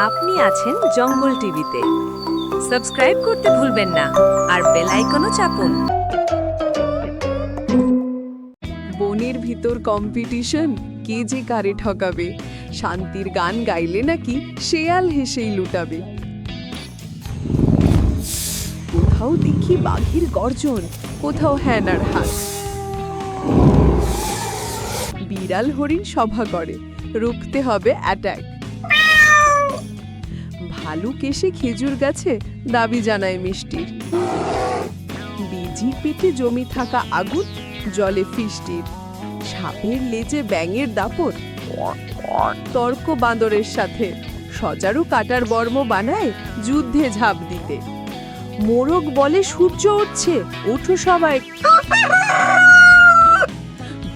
আছেন জঙ্গল টিভিতে। সাবস্ক্রাইব করতে ভুলবেন না আর বেল আইকনও চাপুন। বনের ভিতর কম্পিটিশন, কে যে কারে ঠকাবে? শান্তির গান গাইলে নাকি শেয়াল হেসেই লুটাবে? কোথাও দেখি বাঘের গর্জন, কোথাও হ্যানার হাত। বিড়াল হরিণ সভা করে, রুখতে হবে অ্যাটাক ভালুক এসে খেজুর গাছে দাবি জানায় মিষ্টির। বিজির পেটে জমি থাকা আগুন জলে ফিস্টির। সাপের লেজে ব্যাঙের দাপট। তর্ক বাঁদরের সাথে। সজারু কাটার বর্ম বানায় যুদ্ধে ঝাঁপ দিতে। মোরগ বলে সূর্য উঠছে, ওঠো সবাই।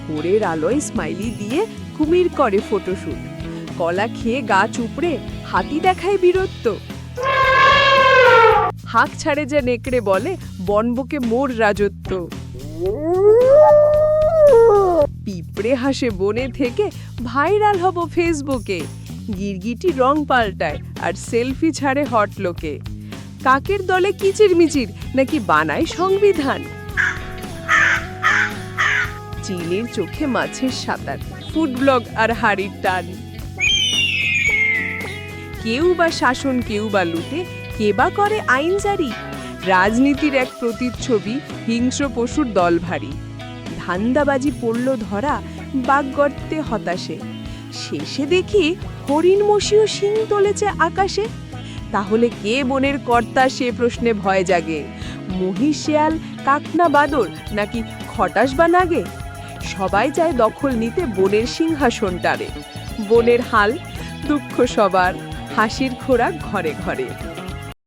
ভোরের আলোয় স্মাইলি দিয়ে কুমির করে ফটোশুট। কলা খেয়ে গাছ উপড়ে হাতি দেখায় বীরত্ব। হাঁক ছাড়ে যে নেকড়ে বলে, বনবকে মোর রাজত্ব। পিঁপড়ে হাসে বনে থেকে, ভাইরাল হব ফেসবুকে। গিরগিটি রং পাল্টায় আর সেলফি ছাড়ে হট লোকে কাকের দলে কিচিরমিচির, নাকি বানায় সংবিধান? চিলের চোখে মাছের সাঁতার, ফুড ব্লগ আর হাড়ির টান। কেউ বা শাসন, কেউ বা লুটে, কে বা করে আইন জারি। রাজনীতির এক প্রতিচ্ছবি, হিংস্র পশুর দল ভারী। ধান্দাবাজি পড়ল ধরা, বাঘ গর্তে হতাশে। শেষে দেখি হরিণ মশিও শিং তোলেছে আকাশে। তাহলে কে বনের কর্তা সে প্রশ্নে ভয় জাগে? মহিষ শেয়াল, কাকনা বাদর, নাকি খটাস বা নাগে? সবাই চায় দখল নিতে বনের সিংহাসনটারে বনের হাল, দুঃখ সবার। হাসির খোরাক ঘরে ঘরে।